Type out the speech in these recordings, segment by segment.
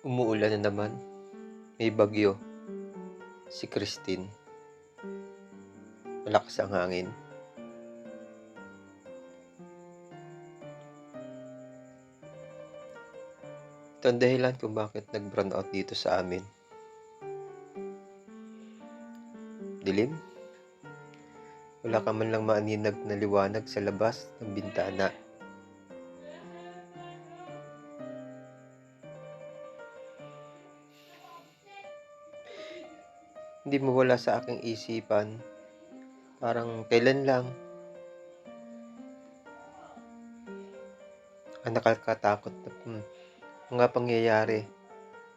Umuulan na naman. May bagyo. Si Christine. Malakas ang hangin. Ito ang dahilan kung bakit nag-brown out dito sa amin. Dilim? Wala ka man lang maaninag na liwanag sa labas ng bintana. Hindi mo wala sa aking isipan. Parang kailan lang. Ang nakakatakot na hmm, mga pangyayari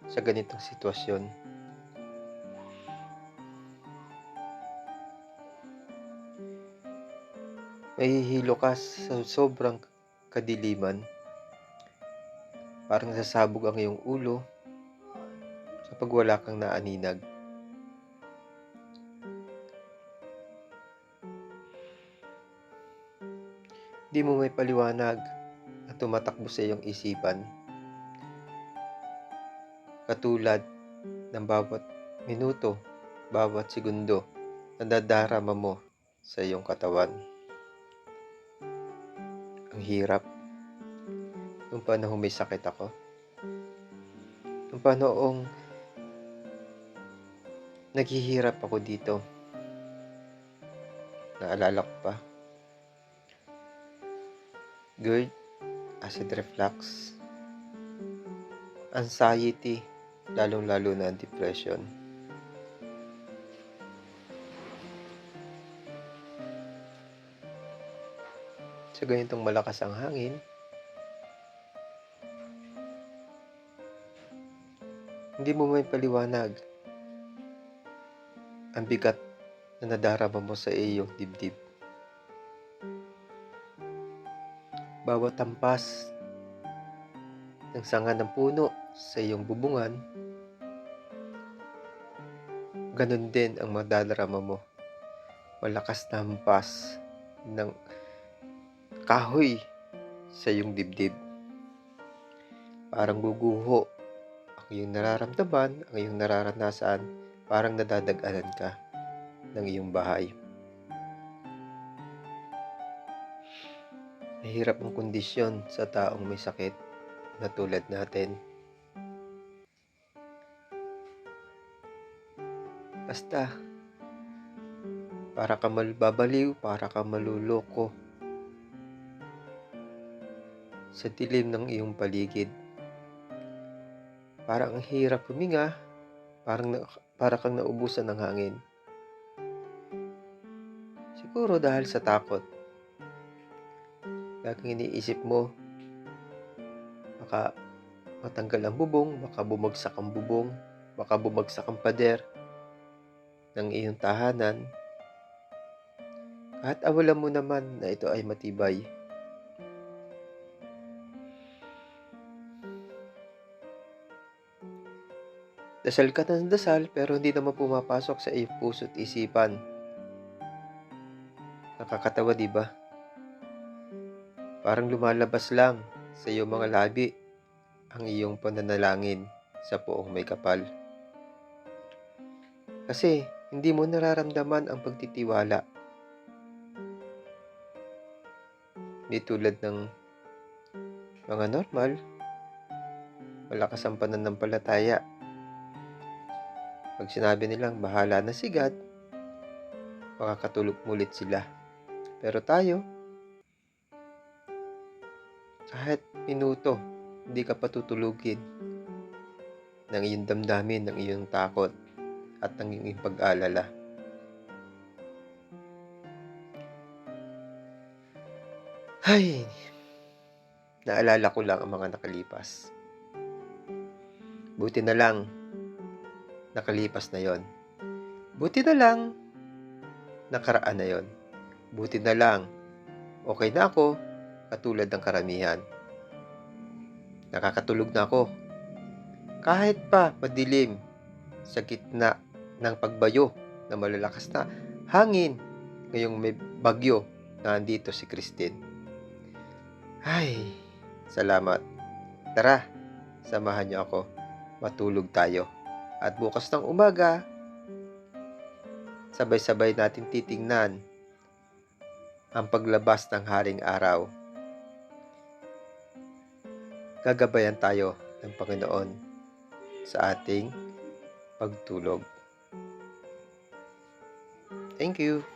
sa ganitong sitwasyon. Mahihilo ka sa sobrang kadiliman. Parang nasasabog ang iyong ulo kapag wala kang naaninag. Di mo may paliwanag na tumatakbo sa iyong isipan. Katulad ng bawat minuto, bawat segundo na dadarama mo sa iyong katawan. Ang hirap. Nung panahon may sakit ako. Nung panahong naghihirap ako dito. Naalala ko pa. GERD, acid reflux, anxiety, lalong-lalo na depression. Sa ganitong malakas ang hangin, hindi mo may paliwanag ang bigat na nadarama mo sa iyong dibdib. Bawat tampas ng sanga ng puno sa iyong bubungan, ganun din ang madadarama mo. Malakas na hampas ng kahoy sa iyong dibdib. Parang guguho ang iyong nararamdaman, ang iyong nararanasan, parang nadadaganan ka ng iyong bahay. Mahirap ang kondisyon sa taong may sakit na tulad natin. Basta, para ka malbabaliw, para ka maluloko sa dilim ng iyong paligid. Parang ang hirap huminga, parang na, para kang naubusan ng hangin. Siguro dahil sa takot. Laging iniisip mo, baka matanggal ang bubong, baka bumagsak ang bubong, baka bumagsak ang pader ng iyong tahanan. Kahit awalan mo naman na ito ay matibay. Dasal ka ng dasal pero hindi naman pumapasok sa iyong puso't isipan. Nakakatawa, di ba? Parang lumalabas lang sa iyong mga labi ang iyong pananalangin sa poong may kapal. Kasi hindi mo nararamdaman ang pagtitiwala. Hindi tulad ng mga normal, malakas ang pananampalataya. Pag sinabi nilang bahala na si God, makakatulog mulit sila. Pero tayo, kahit minuto, hindi ka patutulugin ng iyong damdamin, ng iyong takot, at ng iyong pag-alala. Ay, naalala ko lang ang mga nakalipas. Buti na lang, nakalipas na yon. Buti na lang, nakaraan na yon. Buti na lang, okay na ako, katulad ng karamihan. Nakakatulog na ako. Kahit pa madilim sa gitna ng pagbayo na malalakas na hangin ngayong may bagyo na andito si Christine. Ay, salamat. Tara, samahan niyo ako. matulog tayo. At bukas ng umaga, sabay-sabay natin titingnan ang paglabas ng haring araw. Gagabayan tayo ng Panginoon sa ating pagtulog. Thank you.